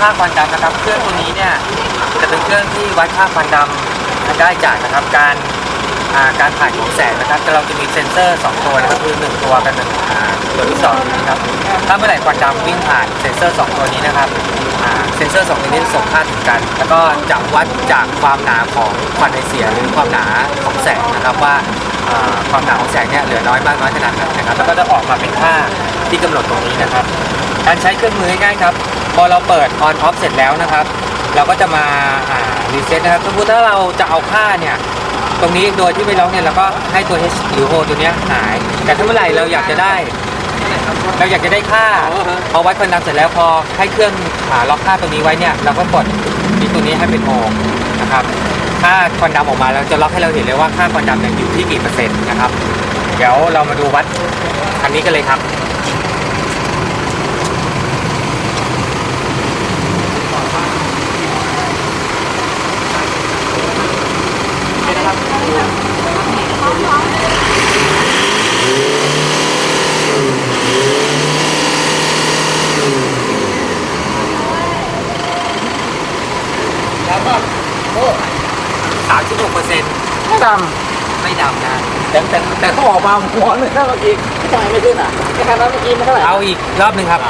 ค่าควันดำนะครับ เครื่องตัวนี้เนี่ยจะเป็นเครื่องที่วัดค่าควันดำได้จากนะครับการการผ่านของแสงนะครับเราจะมีเซ็นเซอร์ 2 ตัวนะครับคือ 1 ตัวกับหนึ่งตัวที่2นะครับถ้าเมื่อไหร่ควันดำวิ่งผ่านเซ็นเซอร์ 2 ตัวนี้นะครับเซ็นเซอร์ 2 ตัวนี้ส่งค่าถึงกัน แล้วก็จะวัดจากความหนาของควันไอเสียหรือความหนาของแสงนะครับว่าความหนาของแสงเนี่ยเหลือน้อยมากน้อยขนาดไหนนะครับแล้วก็จะออกมาเป็นค่าที่กำหนดตรงนี้นะครับ การใช้เครื่องมือง่ายๆครับ พอเราเปิด on off เสร็จแล้วนะครับ เราก็จะมารีเซ็ตนะครับสมมติถ้าเราจะเอาค่าเนี่ยตรงนี้โดยที่ไม่ล็อกเนี่ยเราก็ให้ตัว H หรือ O ตัวเนี้ยหาย แต่ถ้าเมื่อไหร่เราอยากจะได้ เราอยากจะได้ค่าพอวัดควันดำเสร็จแล้วพอให้เครื่องอ่าล็อกค่าตัวนี้ไว้เนี่ยเราก็กดที่ตัวนี้ให้เป็น O นะครับค่าควันดำออกมาแล้วจะล็อกให้เราเห็นเลยว่าค่าควันดำเนี่ยอยู่ที่กี่เปอร์เซ็นต์นะครับ เดี๋ยวเรามาดูวัดอันนี้กันเลยครับ แล้วก็โอ้36เปอร์เซ็นต์ไม่ดไม่ดำนะำแต่แต่แต่เขาออกมาหัวเลยนะเมื่อกี้ทำไมไม่ขึ้นอะแค่คันนั้นเมื่อกี้มันเท่าไหร่เอาอีกรอบหนึ่งครับ